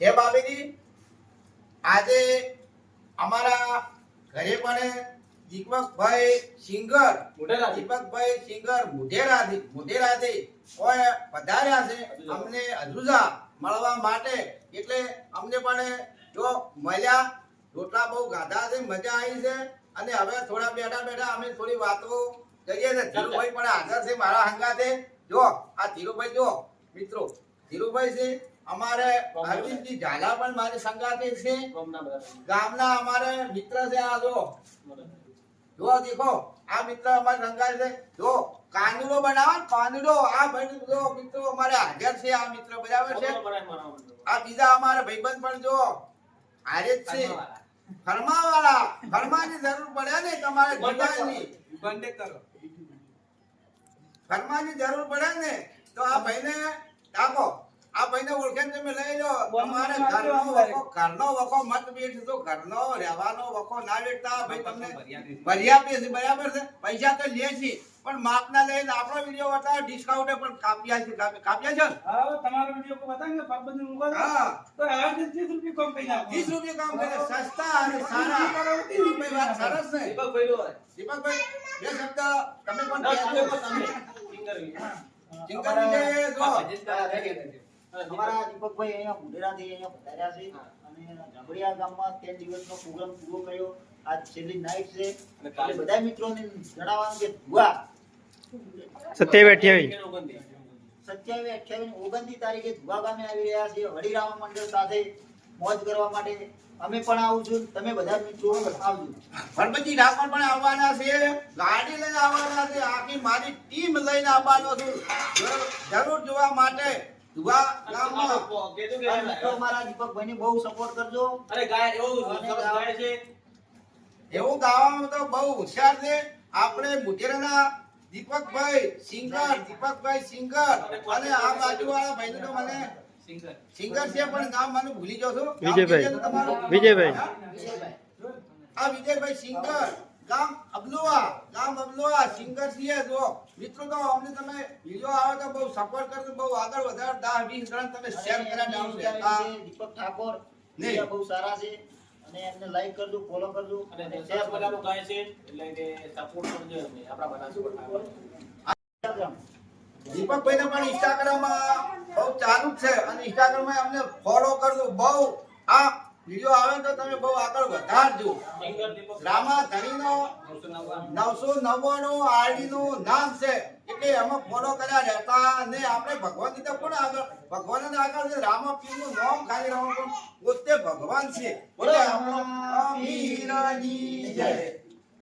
જય બાબીજી આજે અમારા ઘરે પણ દીપકભાઈ સિંગર દીપકભાઈ સિંગર મોઢેરાથી મોઢેરાથી કોઈ પધાર્યા છે અમને અજુજા મળવા માટે. એટલે અમને પણ જો મળ્યા રોટલા બહુ ગાધા છે મજા આવી છે. અને હવે થોડા બેઠા બેઠા અમે થોડી વાતો કરીએ છે. ધીરુભાઈ પણ હાજર છે મારા હંગાતે. જો આ ધીરુભાઈ જો મિત્રો ધીરુભાઈ છે અમારે અરવિંદજી ઝાલા પણ મારી સંગાતે છે. ગામના અમારે મિત્ર છે આ જો. જો દેખો આ મિત્ર અમારે સંગાતે છે. જો કાનુડો બનાવે કાનુડો આ ભાઈ જો મિત્રો અમારે હાજર છે આ મિત્ર બરાબર છે. આ બીજા અમારે ભાઈબંધ પણ જો હારે જ છે. ફરમાવાળા. ફરમાની જરૂર પડે ને તમારે જીવનની ફરમાની જરૂર પડે ને તો આ ભાઈને રાખો ને ઓળખે તમે લઈ લો. તમારે ઘરનો વખો ઘરનો વખો મત બેઠ તો ઘરનો રહેવાનો વખો ના બેઠતા ભાઈ તમને ભરી આપીએ છીએ બરાબર છે. પૈસા તો લે છે પણ માપ ના લઈને આપણો વીડિયો બતાવો ડિસ્કાઉન્ટ પણ કાપ્યા છે કાપ્યા છે? તમારો વીડિયો કો બતાવો ને પાપ હા. તો આ 30 રૂપિયા કમ કરી 30 રૂપિયા કામ કરે સસ્તા અને સારા. ભાઈ વાત સરસ છે. દીપકભાઈ લો દીપકભાઈ બે શબ્દ તમે પણ તમે સિંગર સિંગર વિજય જો. અમારા દીપકભાઈ અહીંયા મુઢેરાથી અહીંયા પધાર્યા છે. અને ઝઘડિયા ગામમાં ત્રણ દિવસનો પ્રોગ્રામ પૂરો કર્યો. આજ છેલ્લી નાઈટ છે. એટલે બધા મિત્રોને જણાવવાનું કે ધુઆ સત્યાવી અઠ્યાવી સત્યાવી અઠ્યાવી ઓગણતી તારીખે ધુઆ ગામે આવી રહ્યા છે હરિરામ મંડળ સાથે મોજ કરવા માટે અમે પણ આવું તમે બધા મિત્રો આવજો. ગણપતિ ઠાકોર પણ આવવાના છે. ગાડી લઈને આવવાના છે. આખી મારી ટીમ લઈને આવવાનો છું. જરૂર જોવા માટે. દુઆ ગામમાં. આ મિત્રો અમારા દીપકભાઈને બહુ સપોર્ટ કરજો. એવું ગાવામાં તો બહુ હોશિયાર છે. આપણે મુટેરાના દીપકભાઈ સિંગર દીપકભાઈ સિંગર. અને આ બાજુવાળા ભાઈ તો મને સિંગર. છે પણ નામ મને ભૂલી જાઉં છું. વિજયભાઈ. વિજયભાઈ. આ વિજયભાઈ સિંગર. ગામ અબલુઆ ગામ અબલુઆ સિંગર છીએ જો મિત્રો તો અમને તમે વિડિયો આવે તો બહુ સપોર્ટ કરજો બહુ આગળ વધારો 10 20 જણ તમે શેર કરા દીપક ઠાકોર. ને બહુ સારા છે. અને એમને લાઈક કરજો ફોલો કરજો. અને શેર કરજો દીપકભાઈ ને પણ ઇન્સ્ટાગ્રામ બહુ ચાલુ છે. અને ઇન્સ્ટાગ્રામમાં અમને ફોલો કરજો. બહુ આ વિડિયો આવે તો તમે બહુ આગળ વધારજો. રામા ધણીનો નવસો નવ્વાણું આરડી નું નામ છે. એટલે એમાં ફોલો કર્યા રહેતા ને આપણે ભગવાન કીધા કોણ આગળ? ભગવાન આગળ છે. રામા પીરનું નામ ખાલી રામા પોતે ભગવાન છે. જય.